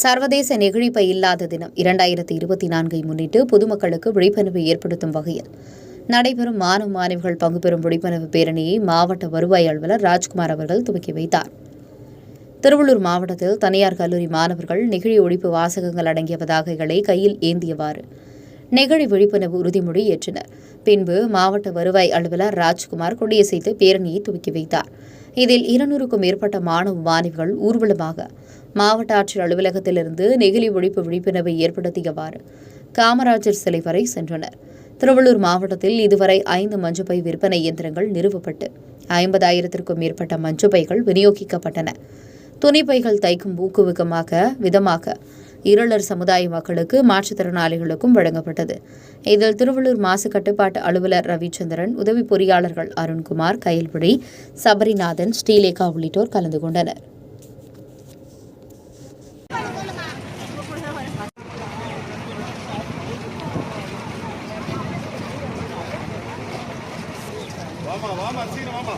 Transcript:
சர்வதேச நெகிழிப்பை இல்லாத தினம் இரண்டாயிரத்தி இருபத்தி நான்கை முன்னிட்டு பொதுமக்களுக்கு விழிப்புணர்வை ஏற்படுத்தும் வகையில் நடைபெறும் மாணவ மாணவிகள் பங்கு பெறும் விழிப்புணர்வு பேரணியை மாவட்ட வருவாய் அலுவலர் ராஜ்குமார் அவர்கள் துவக்கி வைத்தார். திருவள்ளூர் மாவட்டத்தில் தனியார் கல்லூரி மாணவர்கள் நெகிழி ஒழிப்பு வாசகங்கள் அடங்கிய பதாகைகளை கையில் ஏந்தியவாறு நெகிழி விழிப்புணர்வு உறுதிமொழி ஏற்றனர். பின்பு மாவட்ட வருவாய் அலுவலர் ராஜ்குமார் கொடியசைத்து பேரணியை துவக்கி வைத்தார். இதில் இருநூறுக்கும் மேற்பட்ட மாணவ மாணவிகள் ஊர்வலமாக மாவட்ட ஆட்சியர் அலுவலகத்திலிருந்து நெகிழி ஒழிப்பு விழிப்புணர்வை ஏற்படுத்தியவாறு காமராஜர் சிலை வரை சென்றனர். திருவள்ளூர் மாவட்டத்தில் இதுவரை ஐந்து மஞ்சுப்பை விற்பனை இயந்திரங்கள் நிறுவப்பட்டு ஐம்பதாயிரத்திற்கும் மேற்பட்ட மஞ்சுப்பைகள் விநியோகிக்கப்பட்டன. துணிப்பைகள் தைக்கும் ஊக்குவிக்கமாக விதமாக இருளர் சமுதாய மக்களுக்கு மாற்றுத்திறனாளிகளுக்கும் வழங்கப்பட்டது. இதில் திருவள்ளூர் மாசு கட்டுப்பாட்டு அலுவலர் ரவிச்சந்திரன் உதவி பொறியாளர்கள் அருண்குமார் கயல்விழி சபரிநாதன் ஸ்ரீலேகா உள்ளிட்டோர் கலந்து கொண்டனர். வாமா வாமா சீக்கிரம் வாமா.